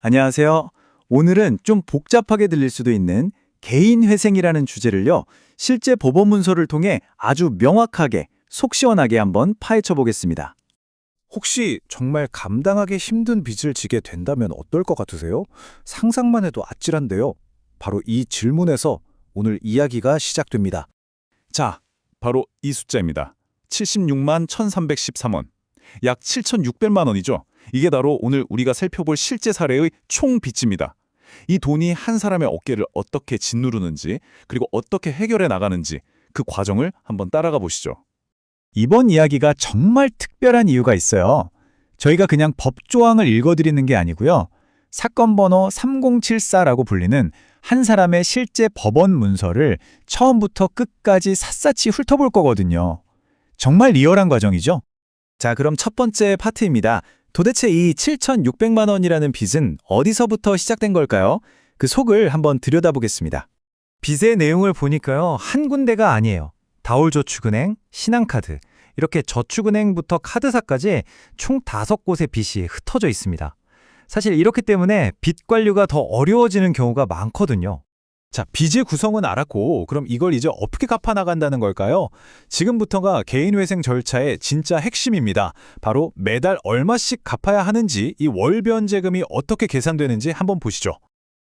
안녕하세요. 오늘은 좀 복잡하게 들릴 수도 있는 개인 회생이라는 주제를요, 실제 법원 문서를 통해 아주 명확하게, 속 시원하게 한번 파헤쳐 보겠습니다. 혹시 정말 감당하기 힘든 빚을 지게 된다면 어떨 것 같으세요? 상상만 해도 아찔한데요. 바로 이 질문에서 오늘 이야기가 시작됩니다. 자, 바로 이 숫자입니다. 76만 1313원. 약 7600만 원이죠. 이게 바로 오늘 우리가 살펴볼 실제 사례의 총 빚입니다. 이 돈이 한 사람의 어깨를 어떻게 짓누르는지, 그리고 어떻게 해결해 나가는지 그 과정을 한번 따라가 보시죠. 이번 이야기가 정말 특별한 이유가 있어요. 저희가 그냥 법조항을 읽어드리는 게 아니고요. 사건 번호 3074라고 불리는 한 사람의 실제 법원 문서를 처음부터 끝까지 샅샅이 훑어볼 거거든요. 정말 리얼한 과정이죠? 자, 그럼 첫 번째 파트입니다. 도대체 이 7,600만 원이라는 빚은 어디서부터 시작된 걸까요? 그 속을 한번 들여다보겠습니다. 빚의 내용을 보니까요. 한 군데가 아니에요. 다올저축은행, 신한카드, 이렇게 저축은행부터 카드사까지 총 다섯 곳의 빚이 흩어져 있습니다. 사실 이렇기 때문에 빚 관리가 더 어려워지는 경우가 많거든요. 자, 빚의 구성은 알았고 그럼 이걸 이제 어떻게 갚아 나간다는 걸까요? 지금부터가 개인회생 절차의 진짜 핵심입니다. 바로 매달 얼마씩 갚아야 하는지 이 월변제금이 어떻게 계산되는지 한번 보시죠.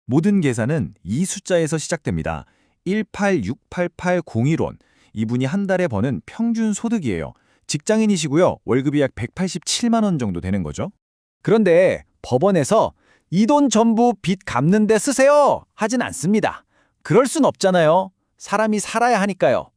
모든 계산은 이 숫자에서 시작됩니다. 1868801원. 이분이 한 달에 버는 평균 소득이에요. 직장인이시고요. 월급이 약 187만 원 정도 되는 거죠. 그런데 법원에서 이 돈 전부 빚 갚는 데 쓰세요 하진 않습니다. 그럴 순 없잖아요. 사람이 살아야 하니까요.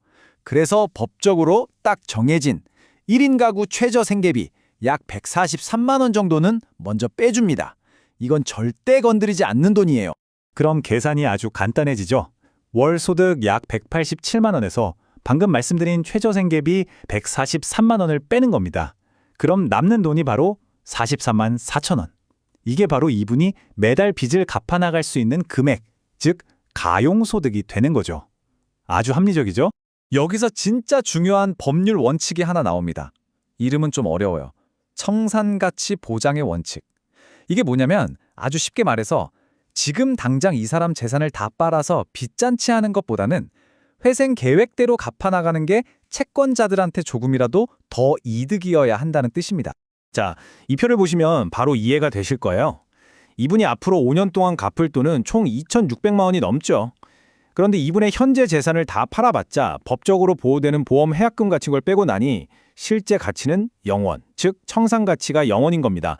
그래서 법적으로 딱 정해진 1인 가구 최저 생계비 약 143만 원 정도는 먼저 빼줍니다. 이건 절대 건드리지 않는 돈이에요. 그럼 계산이 아주 간단해지죠. 월 소득 약 187만 원에서 방금 말씀드린 최저 생계비 143만 원을 빼는 겁니다. 그럼 남는 돈이 바로 43만 4천 원. 이게 바로 이분이 매달 빚을 갚아 나갈 수 있는 금액, 즉 가용소득이 되는 거죠. 아주 합리적이죠? 여기서 진짜 중요한 법률 원칙이 하나 나옵니다. 이름은 좀 어려워요. 청산가치 보장의 원칙. 이게 뭐냐면 아주 쉽게 말해서 지금 당장 이 사람 재산을 다 빨아서 빚잔치 하는 것보다는 회생 계획대로 갚아나가는 게 채권자들한테 조금이라도 더 이득이어야 한다는 뜻입니다. 자, 이 표를 보시면 바로 이해가 되실 거예요. 이분이 앞으로 5년 동안 갚을 돈은 총 2,600만 원이 넘죠. 그런데 이분의 현재 재산을 다 팔아봤자 법적으로 보호되는 보험 해약금 같은 걸 빼고 나니 실제 가치는 0원, 즉 청산 가치가 0원인 겁니다.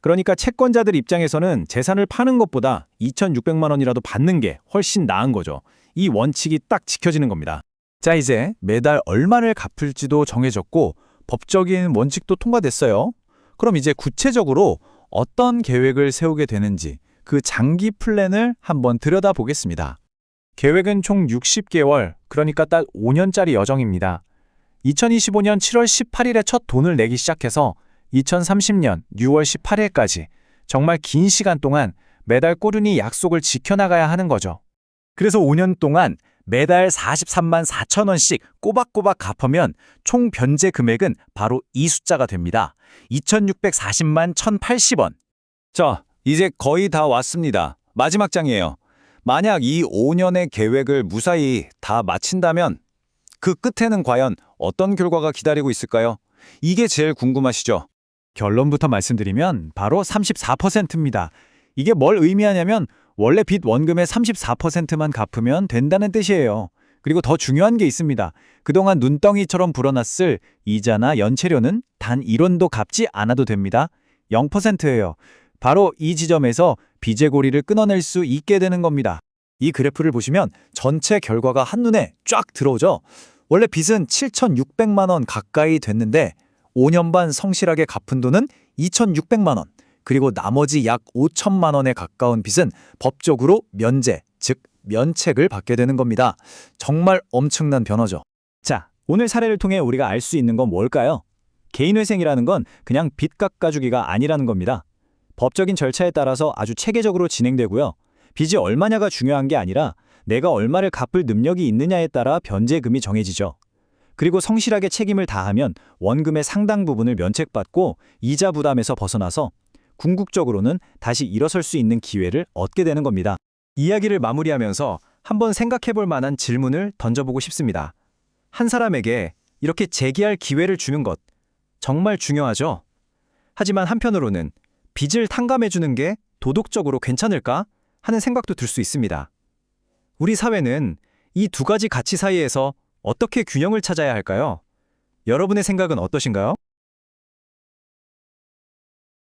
그러니까 채권자들 입장에서는 재산을 파는 것보다 2,600만 원이라도 받는 게 훨씬 나은 거죠. 이 원칙이 딱 지켜지는 겁니다. 자, 이제 매달 얼마를 갚을지도 정해졌고 법적인 원칙도 통과됐어요. 그럼 이제 구체적으로 어떤 계획을 세우게 되는지 그 장기 플랜을 한번 들여다보겠습니다. 계획은 총 60개월, 그러니까 딱 5년짜리 여정입니다. 2025년 7월 18일에 첫 돈을 내기 시작해서 2030년 6월 18일까지 정말 긴 시간 동안 매달 꾸준히 약속을 지켜나가야 하는 거죠. 그래서 5년 동안 매달 43만 4천 원씩 꼬박꼬박 갚으면 총 변제 금액은 바로 이 숫자가 됩니다. 2,640만 1,080원. 자, 이제 거의 다 왔습니다. 마지막 장이에요. 만약 이 5년의 계획을 무사히 다 마친다면 그 끝에는 과연 어떤 결과가 기다리고 있을까요? 이게 제일 궁금하시죠? 결론부터 말씀드리면 바로 34%입니다. 이게 뭘 의미하냐면 원래 빚 원금의 34%만 갚으면 된다는 뜻이에요. 그리고 더 중요한 게 있습니다. 그동안 눈덩이처럼 불어났을 이자나 연체료는 단 1원도 갚지 않아도 됩니다. 0%예요. 바로 이 지점에서 빚의 고리를 끊어낼 수 있게 되는 겁니다. 이 그래프를 보시면 전체 결과가 한눈에 쫙 들어오죠. 원래 빚은 7,600만 원 가까이 됐는데 5년 반 성실하게 갚은 돈은 2,600만 원. 그리고 나머지 약 5천만 원에 가까운 빚은 법적으로 면제, 즉 면책을 받게 되는 겁니다. 정말 엄청난 변화죠. 자, 오늘 사례를 통해 우리가 알 수 있는 건 뭘까요? 개인회생이라는 건 그냥 빚 깎아주기가 아니라는 겁니다. 법적인 절차에 따라서 아주 체계적으로 진행되고요. 빚이 얼마냐가 중요한 게 아니라 내가 얼마를 갚을 능력이 있느냐에 따라 변제금이 정해지죠. 그리고 성실하게 책임을 다하면 원금의 상당 부분을 면책받고 이자 부담에서 벗어나서 궁극적으로는 다시 일어설 수 있는 기회를 얻게 되는 겁니다. 이야기를 마무리하면서 한번 생각해 볼 만한 질문을 던져보고 싶습니다. 한 사람에게 이렇게 재기할 기회를 주는 것 정말 중요하죠? 하지만 한편으로는 빚을 탕감해 주는 게 도덕적으로 괜찮을까 하는 생각도 들 수 있습니다. 우리 사회는 이 두 가지 가치 사이에서 어떻게 균형을 찾아야 할까요? 여러분의 생각은 어떠신가요?